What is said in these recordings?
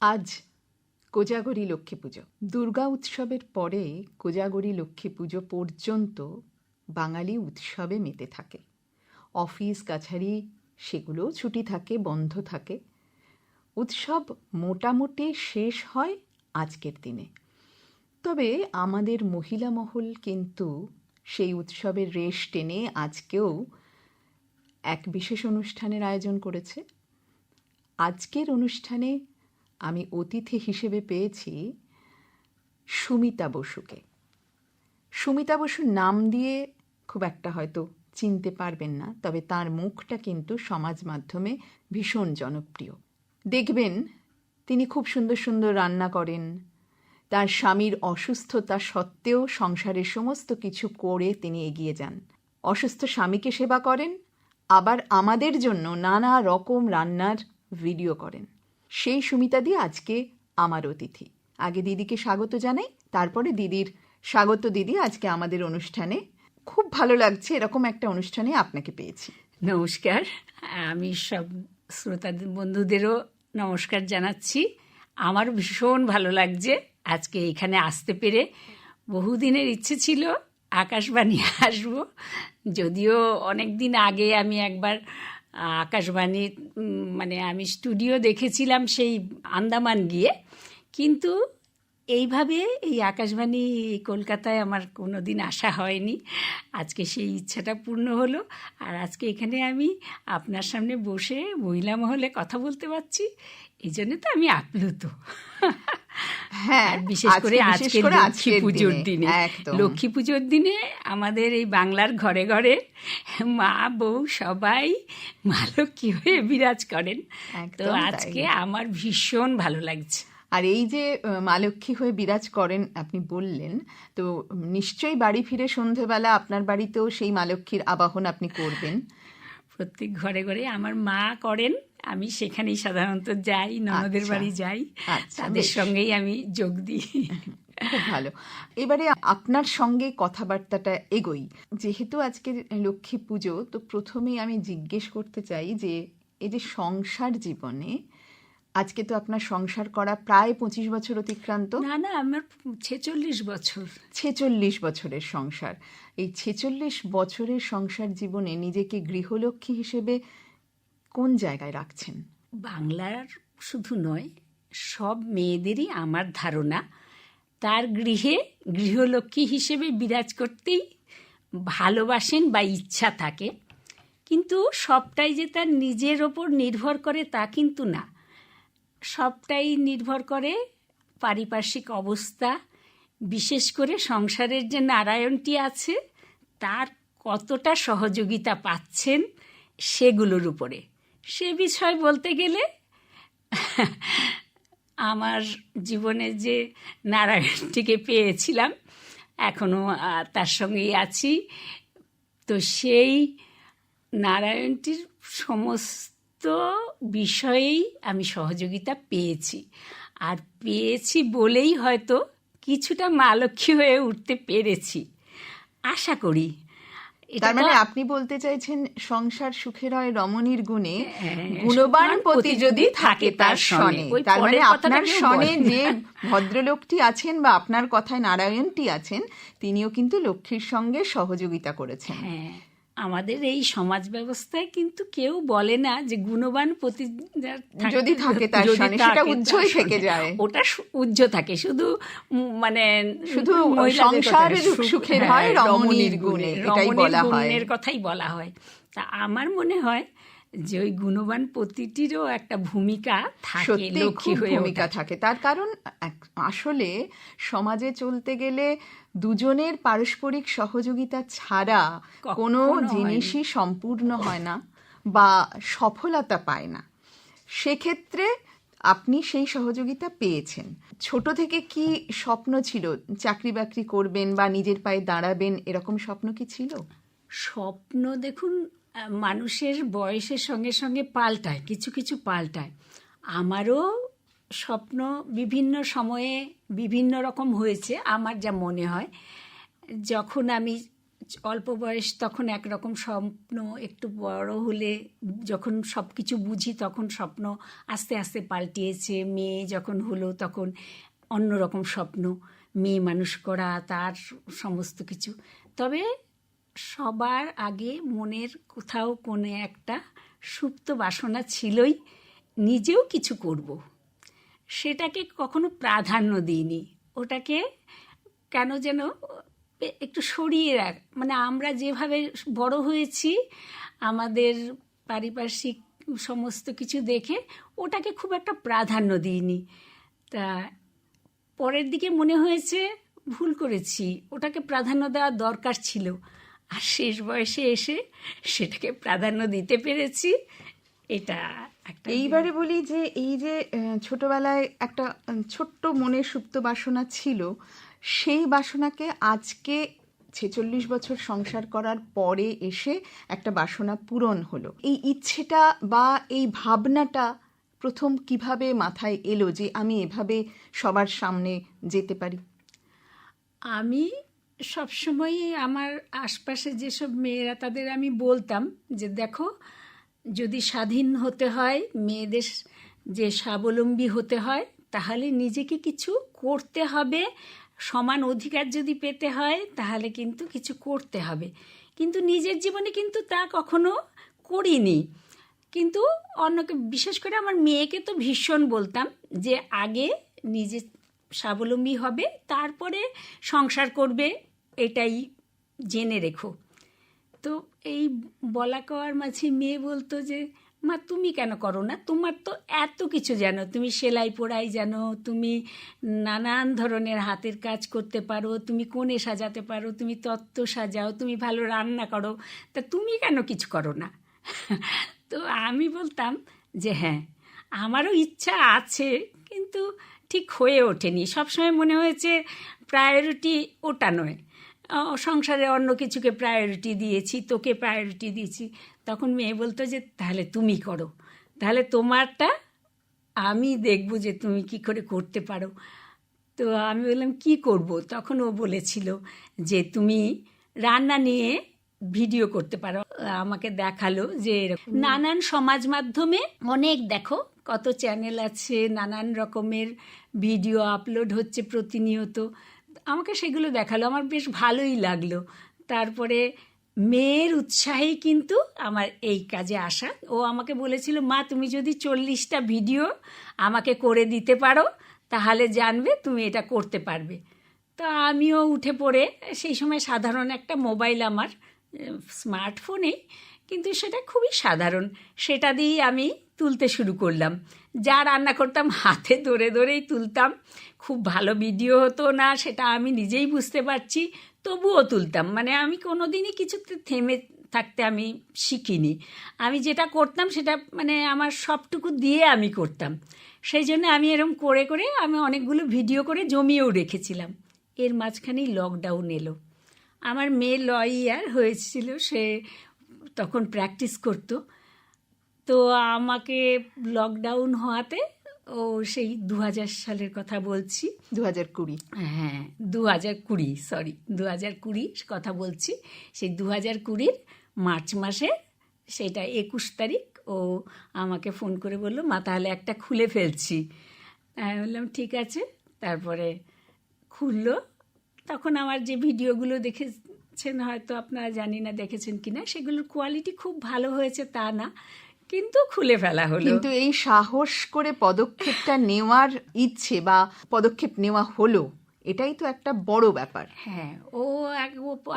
আজ কোজাগরী লক্ষ্মী পুজো। দুর্গা উৎসবের পরে কোজাগরী লক্ষ্মী পুজো পর্যন্ত বাঙালি উৎসবে মেতে থাকে। অফিস, কাছারি, সেগুলোও ছুটি থাকে, বন্ধ থাকে। উৎসব মোটামুটি শেষ হয় আজকের দিনে। তবে আমাদের মহিলা মহল কিন্তু সেই উৎসবের রেশ টেনে আজকেও এক বিশেষ অনুষ্ঠানের আয়োজন করেছে। আজকের অনুষ্ঠানে আমি অতিথি হিসেবে পেয়েছি সুমিতা বসুকে। সুমিতা বসুর নাম দিয়ে খুব একটা হয়তো চিনতে পারবেন না, তবে তার মুখটা কিন্তু সমাজ মাধ্যমে ভীষণ জনপ্রিয়। দেখবেন, তিনি খুব সুন্দর সুন্দর রান্না করেন। তার স্বামীর অসুস্থতা সত্ত্বেও সংসারের সমস্ত কিছু করে তিনি এগিয়ে যান। অসুস্থ স্বামীকে সেবা করেন, আবার আমাদের জন্য নানা রকম রান্নার ভিডিও করেন। সেই সুমিতা দি আজকে আমার অতিথি। আগে দিদিকে স্বাগত জানাই, তারপরে দিদির, স্বাগত দিদি আজকে আমাদের অনুষ্ঠানে। খুব ভালো লাগছে, এরকম একটা অনুষ্ঠানে আপনাকে পেয়েছি। নমস্কার, আমি সব শ্রোতা বন্ধুদেরও নমস্কার জানাচ্ছি। আমার ভীষণ ভালো লাগছে আজকে এখানে আসতে পেরে। বহুদিনের ইচ্ছে ছিল আকাশবাণী আসব, যদিও অনেক দিন আগে আমি একবার আকাশবাণী মানে আমি স্টুডিও দেখেছিলাম সেই আন্দামান গিয়ে। কিন্তু এইভাবে এই আকাশবাণী কলকাতায় আমার কোনো দিন আসা হয়নি। আজকে সেই ইচ্ছাটা পূর্ণ হলো। আর আজকে এখানে আমি আপনার সামনে বসে মহিলা মহলে কথা বলতে পারছি। এই জন্য তো আমি আপ্লুত। হ্যাঁ বিশেষ করে আজকে লক্ষ্মী পুজোর দিনে, দিনে লক্ষ্মী পুজোর দিনে আমাদের এই বাংলার ঘরে ঘরে মা বউ সবাই মা লক্ষ্মী হয়ে বিরাজ করেন। তো আজকে আমার ভীষণ ভালো লাগছে। আর এই যে মা লক্ষ্মী হয়ে বিরাজ করেন আপনি বললেন তো নিশ্চয়ই বাড়ি ফিরে সন্ধেবেলা আপনার বাড়িতেও সেই মা লক্ষ্মীর আবাহন আপনি করবেন। প্রত্যেক ঘরে ঘরে আমার মা করেন। আমি সেখানেই সাধারণত যাই ননদের আচ্ছা। বাড়ি যাই। আচ্ছা, তাদের সঙ্গেই আমি যোগ দিই। খুব ভালো। এবারে আপনার সঙ্গে কথাবার্তাটা এগোই। যেহেতু আজকে লক্ষ্মী পুজো তো প্রথমেই আমি জিজ্ঞেস করতে চাই যে এই যে সংসার জীবনে আজকে তো আপনার সংসার করা প্রায় পঁচিশ বছর অতিক্রান্ত। না না আমার ছেচল্লিশ বছর। ছেচল্লিশ বছরের সংসার। এই ছেচল্লিশ বছরের সংসার জীবনে নিজেকে গৃহলক্ষ্মী হিসেবে কোন জায়গায় রাখছেন? বাংলার শুধু নয়, সব মেয়েদেরই আমার ধারণা, তার গৃহে গৃহলক্ষ্মী হিসেবে বিরাজ করতেই ভালোবাসেন বা ইচ্ছা থাকে। কিন্তু সবটাই যে তার নিজের ওপর নির্ভর করে তা কিন্তু না। সবটাই নির্ভর করে পারিপার্শ্বিক অবস্থা, বিশেষ করে সংসারের যে নারায়ণটি আছে, তার কতটা সহযোগিতা পাচ্ছেন সেগুলোর উপরে। সে বিষয় বলতে গেলে আমার জীবনে যে নারায়ণটিকে পেয়েছিলাম এখনও তার সঙ্গেই আছি। তো সেই নারায়ণটির সমস্ত বিষয়েই আমি সহযোগিতা পেয়েছি। আর পেয়েছি বলেই হয়তো কিছুটা মালক্ষী হয়ে উঠতে পেরেছি। আশা করি তার মানে আপনি বলতে চাইছেন সংসার সুখের হয় রমণীর গুণে হ্যাঁ, গুণবান পতি যদি থাকে তার সনে। তার মানে আপনার শনে সনে যে ভদ্রলোকটি আছেন বা আপনার কথায় নারায়ণটি আছেন তিনিও কিন্তু লক্ষ্মীর সঙ্গে সহযোগিতা করেছেন। হ্যাঁ। আমাদের এই সমাজ ব্যবস্থায় কিন্তু কেউ বলে না যে গুণবান প্রতি যদি থাকে তার সেটা উজ্জ্বল থেকে যায়। ওটা উজ্জ্ব থাকে শুধু মানে শুধু মহিলাদের সংসার কথা- সুখ- সুখের হ্যাঁ, হয় রমণীর গুণে, এটাই বলা হয়। কথাই বলা হয় তা আমার মনে হয় যে ওই গুণবান প্রতিটিরও একটা ভূমিকা থাকে লক্ষ্মী ভূমিকা থাকে। তার কারণ আসলে সমাজে চলতে গেলে দুজনের পারস্পরিক সহযোগিতা ছাড়া কোনো জিনিসই সম্পূর্ণ হয় না বা সফলতা পায় না। সেক্ষেত্রে আপনি সেই সহযোগিতা পেয়েছেন। ছোট থেকে কি স্বপ্ন ছিল? চাকরি বাকরি করবেন বা নিজের পায়ে দাঁড়াবেন এরকম স্বপ্ন কি ছিল? স্বপ্ন দেখুন মানুষের বয়সের সঙ্গে সঙ্গে পাল্টায়, কিছু কিছু পাল্টায়। আমারও স্বপ্ন বিভিন্ন সময়ে বিভিন্ন রকম হয়েছে, আমার যা মনে হয়। যখন আমি অল্প বয়স তখন একরকম স্বপ্ন, একটু বড় হলে যখন সব কিছু বুঝি তখন স্বপ্ন আস্তে আস্তে পাল্টিয়েছে। মেয়ে যখন হলো তখন অন্যরকম স্বপ্ন, মেয়ে মানুষ করা, তার সমস্ত কিছু। তবে সবার আগে মনের কোথাও কোণে একটা সুপ্ত বাসনা ছিলই, নিজেও কিছু করব। সেটাকে কখনো প্রাধান্য দিইনি। ওটাকে কেন যেন একটু সরিয়ে রাখ মানে আমরা যেভাবে বড় হয়েছি, আমাদের পারিপার্শ্বিক সমস্ত কিছু দেখে ওটাকে খুব একটা প্রাধান্য দিইনি। তা পরের দিকে মনে হয়েছে ভুল করেছি, ওটাকে প্রাধান্য দেওয়ার দরকার ছিল। আর শেষ বয়সে এসে সেটাকে প্রাধান্য দিতে পেরেছি। এটা একটা এইবারে বলি যে এই যে ছোটবেলায় একটা ছোট্ট মনের সুপ্ত বাসনা ছিল সেই বাসনাকে আজকে ছেচল্লিশ বছর সংসার করার পরে এসে একটা বাসনা পূরণ হলো। এই ইচ্ছেটা বা এই ভাবনাটা প্রথম কীভাবে মাথায় এলো যে আমি এভাবে সবার সামনে যেতে পারি? আমি সবসময়ই আমার আশপাশে যেসব মেয়েরা, তাদের আমি বলতাম যে, দেখো, যদি স্বাধীন হতে হয়, মেয়েদের যে স্বাবলম্বী হতে হয়, তাহলে নিজেকে কিছু করতে হবে। সমান অধিকার যদি পেতে হয়, তাহলে কিন্তু কিছু করতে হবে। কিন্তু নিজের জীবনে কিন্তু তা কখনো করিনি। কিন্তু অন্যকে, বিশেষ করে আমার মেয়েকে তো ভীষণ বলতাম যে, আগে নিজে স্বাবলম্বী হবে, তারপরে সংসার করবে। এটাই জেনে রেখো। তো এই বলা কওয়ার মাঝে মেয়ে বলতো যে, মা, তুমি কেন করো না? তোমার তো এত কিছু জানো। তুমি সেলাই পোড়াই জানো, তুমি নানান ধরনের হাতের কাজ করতে পারো, তুমি কোণে সাজাতে পারো, তুমি তত্ত্ব সাজাও, তুমি ভালো রান্না করো। তা তুমি কেন কিছু করো না? তো আমি বলতাম যে হ্যাঁ আমারও ইচ্ছা আছে, কিন্তু ঠিক হয়ে ওঠেনি। সবসময় মনে হয়েছে প্রায়োরিটি ওটা নয়। সংসারে অন্য কিছুকে প্রায়োরিটি দিয়েছি, তোকে প্রায়োরিটি দিয়েছি। তখন মেয়ে বলতো যে, তাহলে তুমি করো। তাহলে তোমারটা আমি দেখব যে তুমি কি করে করতে পারো। তো আমি বললাম, কি করব? তখন ও বলেছিল যে, তুমি রান্না নিয়ে ভিডিও করতে পারো। আমাকে দেখাল যে নানান সমাজ মাধ্যমে অনেক দেখো, কত চ্যানেল আছে, নানান রকমের ভিডিও আপলোড হচ্ছে প্রতিনিয়ত। আমাকে সেগুলো দেখাল, আমার বেশ ভালোই লাগল। তারপরে মেয়ের উৎসাহেই কিন্তু আমার এই কাজে আসা। ও আমাকে বলেছিল, মা, তুমি যদি চল্লিশটা ভিডিও আমাকে করে দিতে পারো, তাহলে জানবে তুমি এটা করতে পারবে। তো আমিও উঠে পড়ে, সেই সময় সাধারণ একটা মোবাইল আমার, স্মার্টফোনেই, কিন্তু সেটা খুবই সাধারণ। সেটা দিয়েই আমি তুলতে শুরু করলাম। যা রান্না করতাম, হাতে ধরে ধরেই তুলতাম। খুব ভালো ভিডিও হতো না, সেটা আমি নিজেই বুঝতে পারছি, তবুও তুলতাম। মানে আমি কোনো দিনই কিছুতে থেমে থাকতে আমি শিখিনি। আমি যেটা করতাম, সেটা মানে আমার সবটুকু দিয়ে আমি করতাম। সেই জন্য আমি এরকম করে করে আমি অনেকগুলো ভিডিও করে জমিয়েও রেখেছিলাম। এর মাঝখানেই লকডাউন এলো। আমার মেয়ে ল ইয়ার হয়েছিল, সে তখন প্র্যাকটিস করতো। তো আমাকে লকডাউন হওয়াতে ও সেই দু হাজার সালের কথা বলছি। দু হাজার কুড়ি। হ্যাঁ দু হাজার কুড়ি সরি দু হাজার কুড়ি কথা বলছি। সেই দু হাজার কুড়ির মার্চ মাসে সেটা একুশ তারিখ ও আমাকে ফোন করে বলল মা তাহলে একটা খুলে ফেলছি। আমি বললাম ঠিক আছে। তারপরে খুললো। তখন আমার যে ভিডিওগুলো দেখেছেন হয়তো আপনারা জানি না দেখেছেন কিনা সেগুলোর কোয়ালিটি খুব ভালো হয়েছে তা না। কিন্তু খুলে ফেলা হলো। কিন্তু এই সাহস করে পদক্ষেপটা নেওয়ার ইচ্ছে বা পদক্ষেপ নেওয়া হলো এটাই তো একটা বড় ব্যাপার। হ্যাঁ ও এক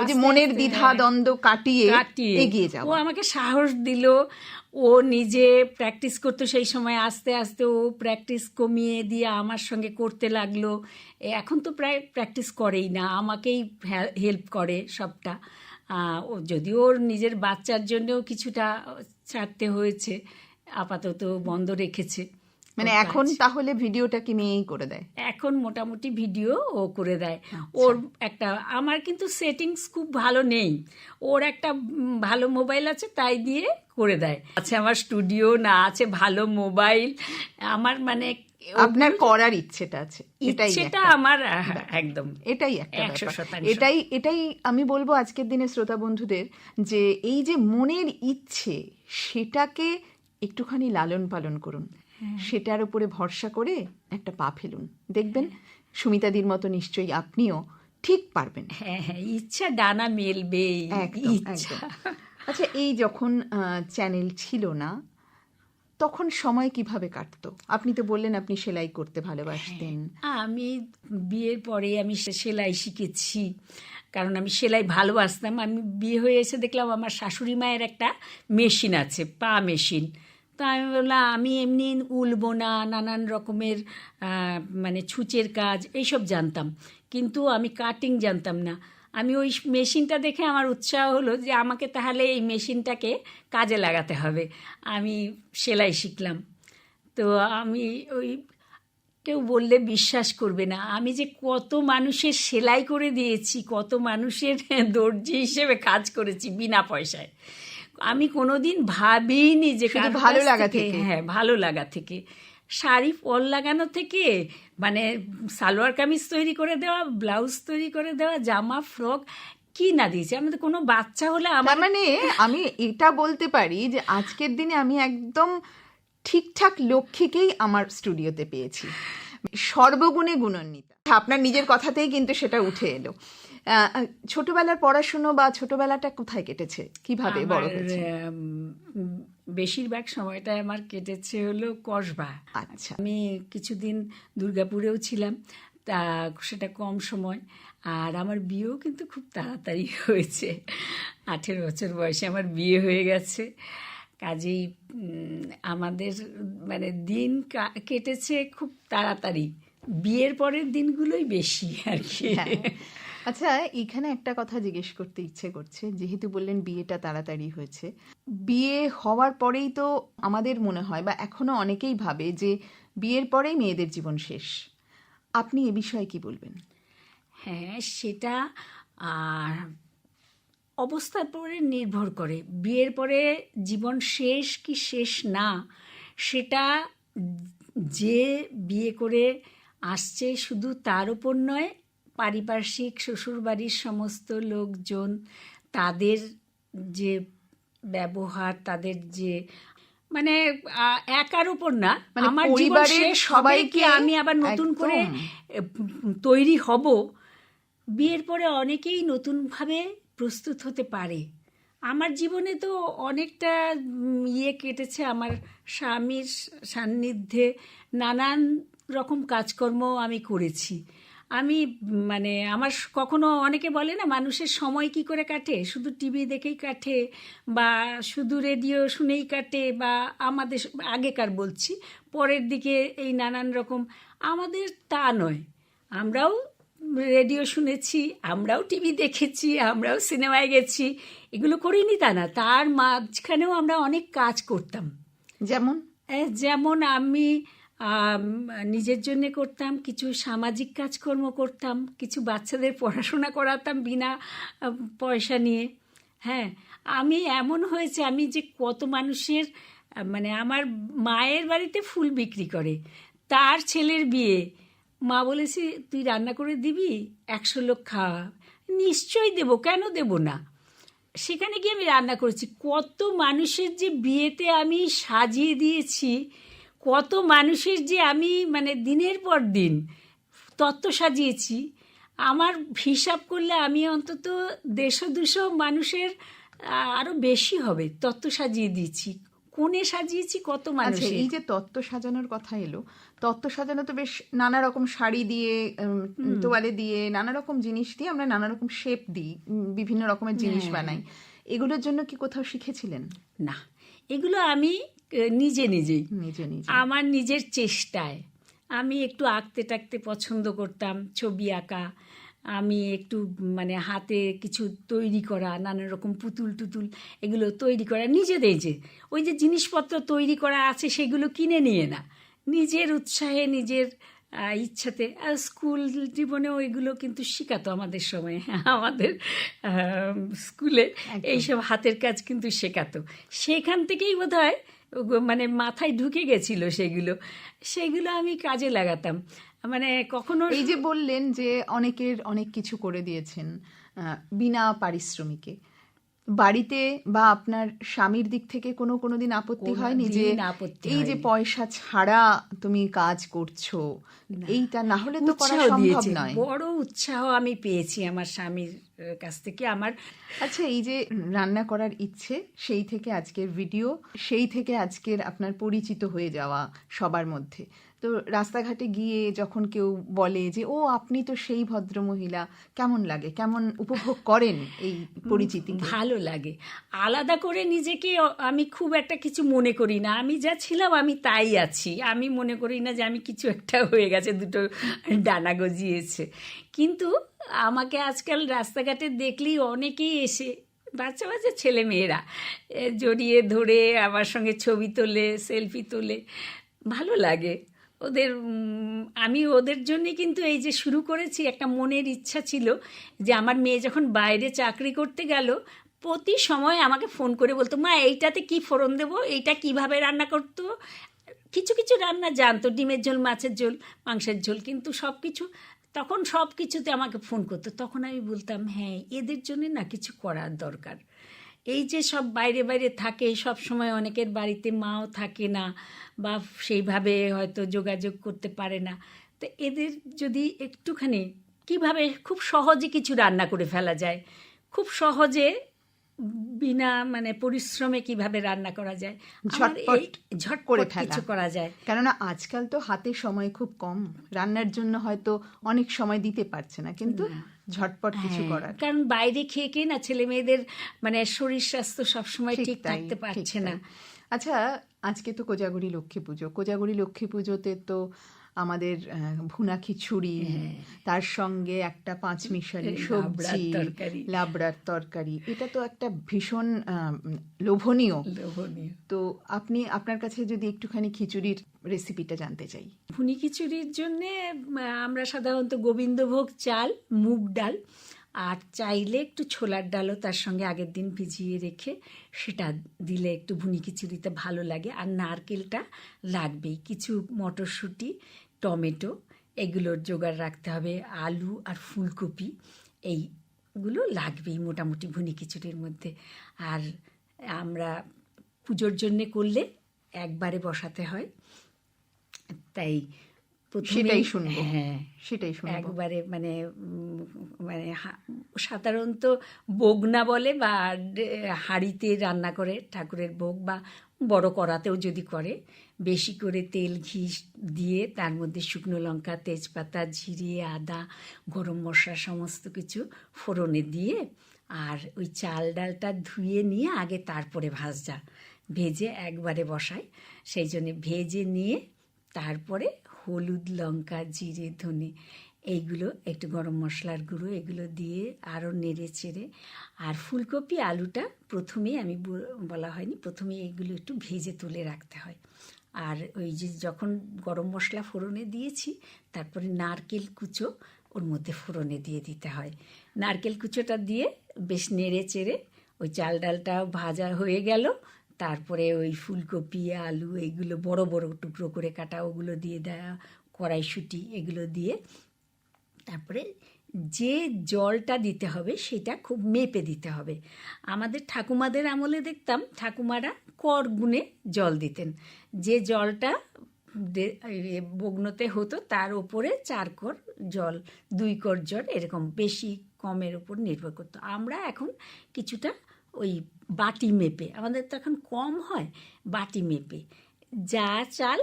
যে মনের দ্বিধা হ্যাঁ, দ্বন্দ্ব কাটিয়ে এগিয়ে ও আমাকে সাহস দিল ও নিজে প্র্যাকটিস করতো সেই সময় আস্তে আস্তে ও প্র্যাকটিস কমিয়ে দিয়ে আমার সঙ্গে করতে লাগল। এখন তো প্রায় প্র্যাকটিস করেই না আমাকেই হেল্প করে সবটা। আহ, ও যদিও ওর নিজের বাচ্চার জন্যও কিছুটা ছাড়তে হয়েছে আপাতত বন্ধ রেখেছে। মানে এখন তাহলে ভিডিওটা কি মেয়েই করে দেয়? এখন মোটামুটি ভিডিও ও করে দেয়। ওর একটা আমার কিন্তু সেটিংস খুব ভালো নেই। ওর একটা ভালো মোবাইল আছে তাই দিয়ে করে দেয়। আছে আমার স্টুডিও না আছে ভালো মোবাইল। আমার মানে আপনার করার ইচ্ছেটা আছে এটাই আমার একদম। এটাই একটা ব্যাপার। এটাই এটাই আমি বলব আজকের দিনে শ্রোতা বন্ধুদের যে এই যে মনের ইচ্ছে সেটাকে একটুখানি লালন পালন করুন। হ্যাঁ। সেটার উপরে ভরসা করে একটা পা ফেলুন। দেখবেন সুমিতাদির মতো নিশ্চয়ই আপনিও ঠিক পারবেন। হ্যাঁ হ্যাঁ ইচ্ছা ডানা একদম ইচ্ছা। আচ্ছা এই যখন চ্যানেল ছিল না তখন সময় কীভাবে কাটতো? আপনি তো বললেন আপনি সেলাই করতে ভালোবাসতেন। আমি বিয়ের পরে আমি সেলাই শিখেছি। কারণ আমি সেলাই ভালোবাসতাম। আমি বিয়ে হয়ে এসে দেখলাম আমার শাশুড়ি মায়ের একটা মেশিন আছে, পা মেশিন। তো আমি বললাম, আমি এমনি উল বোনা, নানান রকমের মানে ছুঁচের কাজ, এইসব জানতাম। কিন্তু আমি কাটিং জানতাম না। আমি ওই মেশিনটা দেখে আমার উৎসাহ হলো যে আমাকে তাহলে এই মেশিনটাকে কাজে লাগাতে হবে। আমি সেলাই শিখলাম। তো আমি ওই কেউ বললে বিশ্বাস করবে না। আমি যে কত মানুষের সেলাই করে দিয়েছি কত মানুষের দর্জি হিসেবে কাজ করেছি বিনা পয়সায়। আমি কোনোদিন ভাবিনি যে ভালো লাগা থেকে। হ্যাঁ ভালো লাগা থেকে। শাড়ি ফল লাগানো থেকে মানে সালোয়ার কামিজ তৈরি করে দেওয়া ব্লাউজ তৈরি করে দেওয়া জামা ফ্রক কি না দিয়েছি? আমাদের কোনো বাচ্চা হলে আমার মানে আমি এটা বলতে পারি যে আজকের দিনে আমি একদম ঠিকঠাক লক্ষ্মীকেই আমার স্টুডিওতে পেয়েছি। সর্বগুণে গুণান্বিত। আপনার নিজের কথাতেই কিন্তু সেটা উঠে এলো। ছোটবেলার পড়াশুনো বা ছোটবেলাটা কোথায় কেটেছে? কীভাবে বড় হয়েছে? বেশিরভাগ সময়টা আমার কেটেছে হলো কসবা। আচ্ছা। আমি কিছুদিন দুর্গাপুরেও ছিলাম তা সেটা কম সময়। আর আমার বিয়েও কিন্তু খুব তাড়াতাড়ি হয়েছে। আঠেরো বছর বয়সে আমার বিয়ে হয়ে গেছে। কাজেই আমাদের মানে দিন কেটেছে খুব তাড়াতাড়ি। বিয়ের পরের দিনগুলোই বেশি আর কি। হ্যাঁ। আচ্ছা এখানে একটা কথা জিজ্ঞেস করতে ইচ্ছে করছে। যেহেতু বললেন বিয়েটা তাড়াতাড়ি হয়েছে। বিয়ে হওয়ার পরেই তো আমাদের মনে হয় বা এখনও অনেকেই ভাবে যে বিয়ের পরেই মেয়েদের জীবন শেষ। আপনি এ বিষয়ে কি বলবেন? হ্যাঁ সেটা আর অবস্থার পরে নির্ভর করে। বিয়ের পরে জীবন শেষ কি শেষ না, সেটা যে বিয়ে করে আসছে শুধু তার উপর নয় পারিপার্শ্বিক শ্বশুরবাড়ির সমস্ত লোকজন তাদের যে ব্যবহার তাদের যে মানে একার উপর না মানে আমার জীবন পরিবারের সবাইকে আমি আবার নতুন করে তৈরি হব বিয়ের পরে অনেকেই নতুনভাবে প্রস্তুত হতে পারে। আমার জীবনে তো অনেকটা ইয়ে কেটেছে আমার স্বামীর সান্নিধ্যে নানান রকম কাজকর্ম আমি করেছি। আমি মানে আমার কখনো অনেকে বলে না মানুষের সময় কি করে কাটে? শুধু টিভি দেখেই কাটে বা শুধু রেডিও শুনেই কাটে বা আমাদের আগেকার বলছি পরের দিকে এই নানান রকম। আমাদের তা নয়। আমরাও রেডিও শুনেছি আমরাও টিভি দেখেছি আমরাও সিনেমায় গেছি। এগুলো করিনি তা না তার মাঝখানেও আমরা অনেক কাজ করতাম। যেমন? যেমন আম, নিজের জন্য করতাম, কিছু সামাজিক কাজকর্ম করতাম, কিছু বাচ্চাদের পড়াশোনা করাতাম বিনা পয়সা নিয়ে। হ্যাঁ আমি এমন হয়েছে, আমি যে কত মানুষের মানে আমার মায়ের বাড়িতে ফুল বিক্রি করে, তার ছেলের বিয়ে। মা বলেছে, তুই রান্না করে দিবি? একশো লোক খাওয়া। নিশ্চয়ই দেবো, কেন দেবো না? সেখানে গিয়ে আমি রান্না করেছি। কত মানুষের যে বিয়েতে আমি সাজিয়ে দিয়েছি কত মানুষের যে আমি মানে দিনের পর দিন তত্ত্ব সাজিয়েছি আমার হিসাব করলে আমি অন্তত দেড়শো দুশো মানুষের আরও বেশি হবে তত্ত্ব সাজিয়ে দিয়েছি। কোণে সাজিয়েছি কত আচ্ছা মানুষের? এই যে তত্ত্ব সাজানোর কথা এলো তত্ত্ব সাজানো তো বেশ নানা রকম শাড়ি দিয়ে তোয়ালে দিয়ে নানা রকম জিনিস দিয়ে আমরা নানা রকম শেপ দিই বিভিন্ন রকমের জিনিস হ্যাঁ। বানাই। এগুলোর জন্য কি কোথাও শিখেছিলেন? না এগুলো আমি নিজে নিজেই। নিজে নিজে আমার নিজের চেষ্টায়। আমি একটু আঁকতে টাকতে পছন্দ করতাম ছবি আঁকা। আমি একটু মানে হাতে কিছু তৈরি করা নানা রকম পুতুল টুতুল এগুলো তৈরি করা নিজেদের যে ওই যে জিনিসপত্র তৈরি করা আছে সেগুলো কিনে নিয়ে না। নিজের উৎসাহে নিজের ইচ্ছাতে। স্কুল জীবনেও এগুলো কিন্তু শেখাতো আমাদের সময়ে। আমাদের স্কুলে এইসব হাতের কাজ কিন্তু শেখাতো। সেখান থেকেই বোধ হয় মানে মাথায় ঢুকে গেছিল সেগুলো। সেগুলো আমি কাজে লাগাতাম। মানে কখনো এই যে বললেন যে অনেকের অনেক কিছু করে দিয়েছেন বিনা পারিশ্রমিকে। বাড়িতে বা আপনার স্বামীর দিক থেকে কোনো কোনোদিন আপত্তি হয়নি যে এই যে পয়সা ছাড়া তুমি কাজ করছ এইটা না হলে তো করা সম্ভব নয়। বড় উৎসাহ আমি পেয়েছি আমার স্বামীর কাছ থেকে। আমার আচ্ছা এই যে রান্না করার ইচ্ছে সেই থেকে আজকের ভিডিও সেই থেকে আজকের আপনার পরিচিত হয়ে যাওয়া সবার মধ্যে। তো রাস্তাঘাটে গিয়ে যখন কেউ বলে যে, ও, আপনি তো সেই ভদ্র মহিলা কেমন লাগে? কেমন উপভোগ করেন এই পরিচিতি ভালো লাগে। আলাদা করে নিজেকে আমি খুব একটা কিছু মনে করি না। আমি যা ছিলাম আমি তাই আছি। আমি মনে করি না যে আমি কিছু একটা হয়ে গেছে, দুটো ডানা গজিয়েছে। কিন্তু আমাকে আজকাল রাস্তাঘাটে দেখলেই অনেকেই এসে, বাচ্চা বাচ্চা ছেলে মেয়েরা জড়িয়ে ধরে আমার সঙ্গে ছবি তোলে, সেলফি তোলে। ভালো লাগে। ওদের আমি ওদের জন্য কিন্তু এই যে শুরু করেছি, একটা মনের ইচ্ছা ছিল যে আমার মেয়ে যখন বাইরে চাকরি করতে গেল, প্রতি সময় আমাকে ফোন করে বলতো, মা, এইটাতে কি ফোড়ন দেবো? এইটা কীভাবে রান্না করতো? কিছু কিছু রান্না জানতো, ডিমের ঝোল, মাছের ঝোল, মাংসের ঝোল, কিন্তু সব কিছু তখন সব কিছুতে আমাকে ফোন করতো। তখন আমি বলতাম হ্যাঁ এদের জন্য না কিছু করার দরকার। এই যে সব বাইরে বাইরে থাকে সব সময় অনেকের বাড়িতে মাও থাকে না বা সেইভাবে হয়তো যোগাযোগ করতে পারে না। তো এদের যদি একটুখানি কীভাবে খুব সহজে কিছু রান্না করে ফেলা যায়? খুব সহজে বিনা মানে পরিশ্রমে কীভাবে রান্না করা যায়? ঝটপট এই করে। কিছু করা যায়। কেননা আজকাল তো হাতে সময় খুব কম। রান্নার জন্য হয়তো অনেক সময় দিতে পারছে না। কিন্তু ঝটপট কিছু হ্যাঁ, করার। কারণ বাইরে খেয়ে খেয়ে না ছেলে মেয়েদের মানে শরীর স্বাস্থ্য সবসময় ঠিক ঠিক থাকতে পারছে না আচ্ছা আজকে তো কোজাগরি লক্ষ্মী পুজো। কোজাগরি লক্ষ্মী পুজোতে তো আমাদের ভুনা খিচুড়ি তার সঙ্গে একটা পাঁচ মিশালি হ্যাঁ। সবজি লাবড়ার তরকারি। এটা তো একটা ভীষণ লোভনীয়। তো আপনি আপনার কাছে যদি একটুখানি খিচুড়ির রেসিপিটা জানতে চাই। ভুনি খিচুড়ির জন্যে আমরা সাধারণত গোবিন্দভোগ চাল মুগ ডাল আর চাইলে একটু ছোলার ডালও তার সঙ্গে আগের দিন ভিজিয়ে রেখে সেটা দিলে একটু ভুনি খিচুড়িতে ভালো লাগে। আর নারকেলটা লাগবেই। কিছু মটরশুঁটি, টমেটো, এগুলোর জোগাড় রাখতে হবে। আলু আর ফুলকপি, এইগুলো লাগবেই মোটামুটি ভুনি খিচুড়ির মধ্যে। আর আমরা পুজোর জন্যে করলে একবারে বসাতে হয়। তাই সেটাই শুনব। হ্যাঁ। সেটাই শুনব। একবারে মানে মানে সাধারণত বগনা বলে বা হাঁড়িতে রান্না করে ঠাকুরের ভোগ বা বড় করাতেও যদি করে বেশি করে তেল ঘি দিয়ে তার মধ্যে শুকনো লঙ্কা তেজপাতা জিরে আদা গরম মশলা সমস্ত কিছু ফোড়নে দিয়ে আর ওই চাল ডালটা ধুয়ে নিয়ে আগে তারপরে ভাজা ভেজে একবারে বসায় সেই জন্য ভেজে নিয়ে তারপরে হলুদ, লঙ্কা, জিরে, ধনে, এইগুলো একটু গরম মশলার গুঁড়ো, এগুলো দিয়ে আরও নেড়ে চেড়ে। আর ফুলকপি, আলুটা প্রথমেই আমি বলা হয়নি প্রথমে এগুলো একটু ভেজে তুলে রাখতে হয়। আর ওই যে যখন গরম মশলা ফোড়নে দিয়েছি, তারপরে নারকেল কুচো ওর মধ্যে ফোড়নে দিয়ে দিতে হয়। নারকেল কুচোটা দিয়ে বেশ নেড়ে চেড়ে ওই চাল ডালটাও ভাজা হয়ে গেল তারপরে ওই ফুলকপি, আলু এগুলো বড় বড় টুকরো করে কাটা, ওগুলো দিয়ে দেওয়া কড়াইশুঁটি এগুলো দিয়ে তারপরে যে জলটা দিতে হবে সেটা খুব মেপে দিতে হবে। আমাদের ঠাকুমাদের আমলে দেখতাম ঠাকুমারা কর গুণে জল দিতেন। যে জলটা বগ্নতে হতো তার ওপরে চার কর জল, দুই কর জল এরকম বেশি কমের উপর নির্ভর করতো। আমরা এখন কিছুটা ওই বাটি মেপে, আমাদের তো এখন কম হয় বাটি মেপে। যা চাল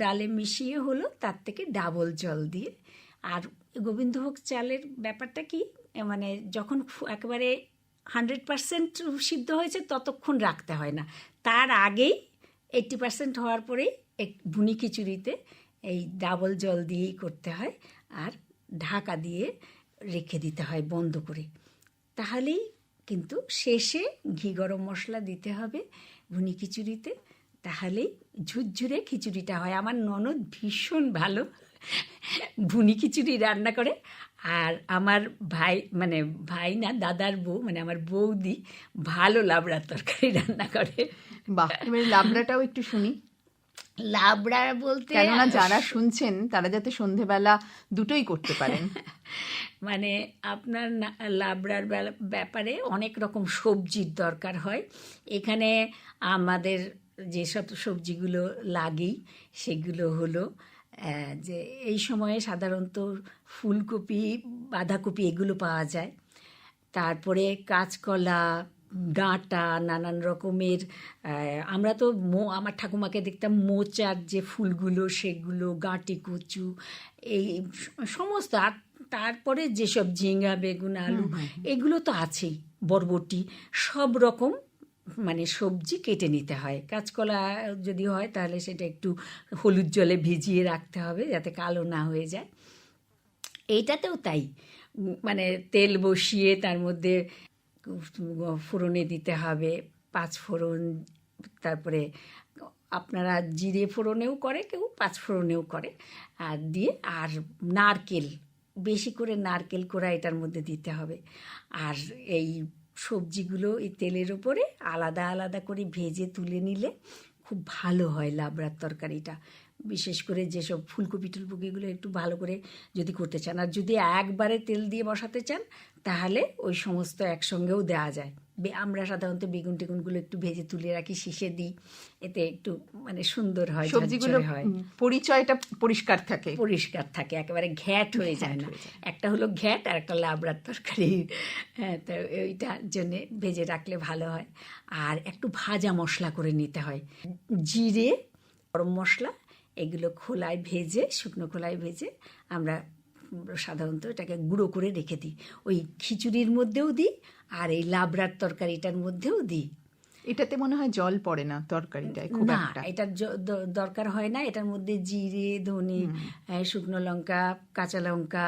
ডালে মিশিয়ে হলো, তার থেকে ডাবল জল দিয়ে। আর গোবিন্দভোগ চালের ব্যাপারটা কি মানে যখন একেবারে হান্ড্রেড পারসেন্ট সিদ্ধ হয়েছে, ততক্ষণ রাখতে হয় না। তার আগেই এইট্টি পার্সেন্ট হওয়ার পরেই এক ভুনি খিচুড়িতে এই ডাবল জল দিয়েই করতে হয়, আর ঢাকা দিয়ে রেখে দিতে হয় বন্ধ করে। তাহলেই কিন্তু শেষে ঘি গরম মশলা দিতে হবে, ভুনি খিচুড়িতে। তাহলেই ঝুরঝুরে খিচুড়িটা হয়। আমার ননদ ভীষণ ভালো ভুনি খিচুড়ি রান্না করে। আর আমার ভাই মানে ভাই না, দাদার বউ মানে আমার বৌদি ভালো লাবড়ার তরকারি রান্না করে। বাহ লাবড়াটাও একটু শুনি। লাবড়া বলতে কেননা যারা শুনছেন তারা যাতে সন্ধেবেলা দুটোই করতে পারেন। মানে আপনার না- লাবড়ার ব্যাপারে অনেক রকম সবজির দরকার হয়। এখানে আমাদের যেসব সবজিগুলো লাগেই সেগুলো হলো যে এই সময়ে সাধারণত ফুলকপি বাঁধাকপি এগুলো পাওয়া যায়। তারপরে কাঁচকলা ডাঁটা নানান রকমের আমরা তো মো আমার ঠাকুমাকে দেখতাম মোচার যে ফুলগুলো সেগুলো গাঁটি কচু এই সমস্ত। আর তারপরে যেসব ঝিঙ্গা বেগুন আলু এগুলো তো আছেই বরবটি সব রকম মানে সবজি কেটে নিতে হয়। কাঁচকলা যদি হয় তাহলে সেটা একটু হলুদ জলে ভিজিয়ে রাখতে হবে যাতে কালো না হয়ে যায়। এইটাতেও তাই মানে তেল বসিয়ে তার মধ্যে ফোড়নে দিতে হবে, পাঁচ ফোড়ন, তারপরে আপনারা জিরে ফোড়নেও করে, কেউ পাঁচ ফোড়নেও করে, আর দিয়ে, আর নারকেল, বেশি করে নারকেল কোড়া এটার মধ্যে দিতে হবে। আর এই সবজিগুলো এই তেলের ওপরে আলাদা আলাদা করে ভেজে তুলে নিলে খুব ভালো হয় লাবড়ার তরকারিটা। বিশেষ করে যেসব ফুলকপি টুলকপিগুলো একটু ভালো করে যদি করতে চান। আর যদি একবারে তেল দিয়ে বসাতে চান তাহলে ওই সমস্ত একসঙ্গেও দেওয়া যায়। আমরা সাধারণত বেগুন টেগুনগুলো একটু ভেজে তুলে রাখি শীষে দিই। এতে একটু মানে সুন্দর হয় সবজিগুলো হয়। পরিচয়টা পরিষ্কার থাকে। পরিষ্কার থাকে একেবারে ঘ্যাট হয়ে যায় না। একটা হলো ঘ্যাট আর একটা লাবড়ার তরকারি। হ্যাঁ তো ওইটার জন্যে ভেজে রাখলে ভালো হয়। আর একটু ভাজা মশলা করে নিতে হয়। জিরে গরম মশলা এগুলো খোলায় ভেজে শুকনো খোলায় ভেজে আমরা সাধারণত এটাকে গুঁড়ো করে রেখে দিই। ওই খিচুড়ির মধ্যেও দিই আর এই লাবড়ার তরকারিটার মধ্যেও দিই। এটাতে মনে হয় জল পড়ে না তরকারিটায় খুব না এটার দরকার হয় না। এটার মধ্যে জিরে ধনে শুকনো লঙ্কা কাঁচা লঙ্কা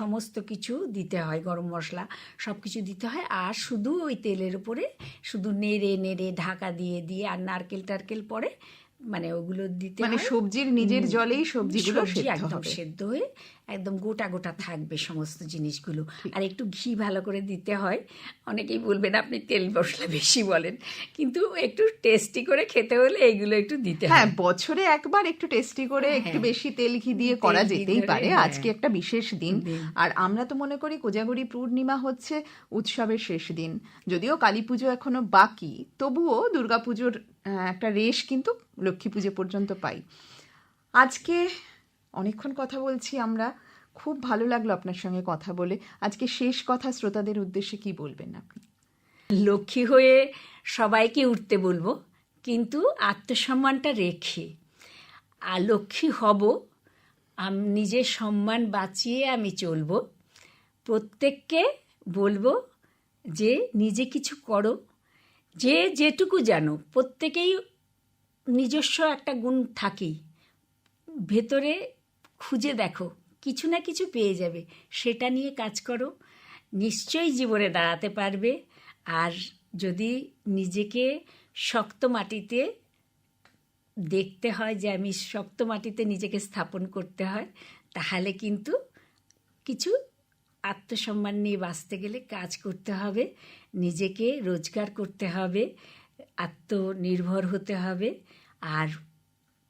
সমস্ত কিছু দিতে হয় গরম মশলা সব কিছু দিতে হয়। আর শুধু ওই তেলের উপরে শুধু নেড়ে নেড়ে ঢাকা দিয়ে দিয়ে আর নারকেল টারকেল পরে মানে ওগুলো দিতে মানে সবজির নিজের জলেই সবজিগুলো সবজি সেদ্ধ একদম হবে। সেদ্ধ হয়ে একদম গোটা গোটা থাকবে সমস্ত জিনিসগুলো। আর একটু ঘি ভালো করে দিতে হয়। অনেকেই বলবেন আপনি তেল মশলা বেশি বলেন। কিন্তু একটু টেস্টি করে খেতে হলে এগুলো একটু দিতে হ্যাঁ হয়। বছরে একবার একটু টেস্টি করে একটু বেশি তেল ঘি দিয়ে করা যেতেই পারে। হ্যাঁ। আজকে একটা বিশেষ দিন। আর আমরা তো মনে করি কোজাগরি পূর্ণিমা হচ্ছে উৎসবের শেষ দিন। যদিও কালী পুজো এখনও বাকি তবুও দুর্গাপুজোর একটা রেশ কিন্তু লক্ষ্মী পুজো পর্যন্ত পাই। আজকে অনেকক্ষণ কথা বলছি আমরা। খুব ভালো লাগল আপনার সঙ্গে কথা বলে। আজকে শেষ কথা শ্রোতাদের উদ্দেশ্যে কি বলবেন আপনি? লক্ষ্মী হয়ে সবাইকে উঠতে বলব, কিন্তু আত্মসম্মানটা রেখে। আর লক্ষ্মী হব নিজের সম্মান বাঁচিয়ে আমি চলবো। প্রত্যেককে বলব যে নিজে কিছু করো, যে যেটুকু জানো। প্রত্যেকেই নিজস্ব একটা গুণ থাকেই। ভেতরে খুঁজে দেখো, কিছু না কিছু পেয়ে যাবে। সেটা নিয়ে কাজ করো। নিশ্চয়ই জীবনে দাঁড়াতে পারবে। আর যদি নিজেকে শক্ত মাটিতে দেখতে হয় যে আমি শক্ত মাটিতে নিজেকে স্থাপন করতে হয়, তাহলে কিন্তু কিছু আত্মসম্মান নিয়ে বাঁচতে গেলে কাজ করতে হবে। নিজেকে রোজগার করতে হবে, আত্মনির্ভর হতে হবে। আর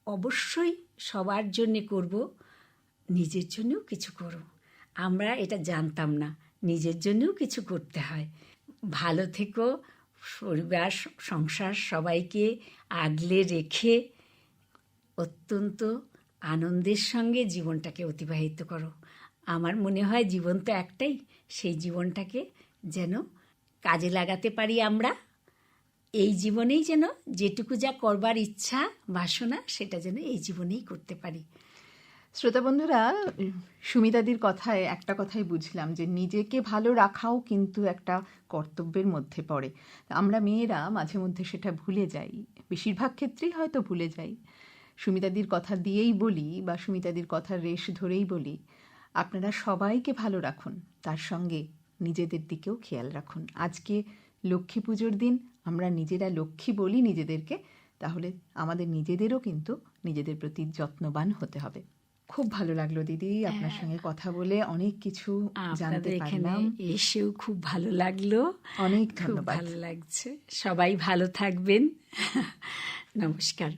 অবশ্যই সবার জন্যে করব। নিজের জন্যও কিছু করো আমরা এটা জানতাম না। নিজের জন্যও কিছু করতে হয়। ভালো থেকো, পরিবার, সংসার সবাইকে আগলে রেখে অত্যন্ত আনন্দের সঙ্গে জীবনটাকে অতিবাহিত করো। আমার মনে হয় জীবন তো একটাই। সেই জীবনটাকে যেন কাজে লাগাতে পারি আমরা। এই জীবনেই যেন যেটুকু যা করবার ইচ্ছা, বাসনা, সেটা যেন এই জীবনেই করতে পারি। শ্রোতা বন্ধুরা, সুমিতাদির কথায়, একটা কথাই বুঝলাম যে নিজেকে ভালো রাখাও কিন্তু একটা কর্তব্যের মধ্যে পড়ে। আমরা মেয়েরা মাঝে মধ্যে সেটা ভুলে যাই। বেশিরভাগ ক্ষেত্রেই হয়তো ভুলে যাই। সুমিতাদির কথা দিয়েই বলি বা সুমিতাদির কথার রেশ ধরেই বলি, আপনারা সবাইকে ভালো রাখুন, তার সঙ্গে নিজেদের দিকেও খেয়াল রাখুন। আজকে লক্ষ্মী পুজোর দিন, আমরা নিজেরা লক্ষ্মী বলি নিজেদেরকে, তাহলে আমাদের নিজেদেরও কিন্তু নিজেদের প্রতি যত্নবান হতে হবে। খুব ভালো লাগল দিদি আপনার সঙ্গে কথা বলে। অনেক কিছু জানতে পারলাম। এসেও খুব ভালো লাগল। অনেক ধন্যবাদ। ভালো লাগছে। সবাই ভালো থাকবেন। নমস্কার।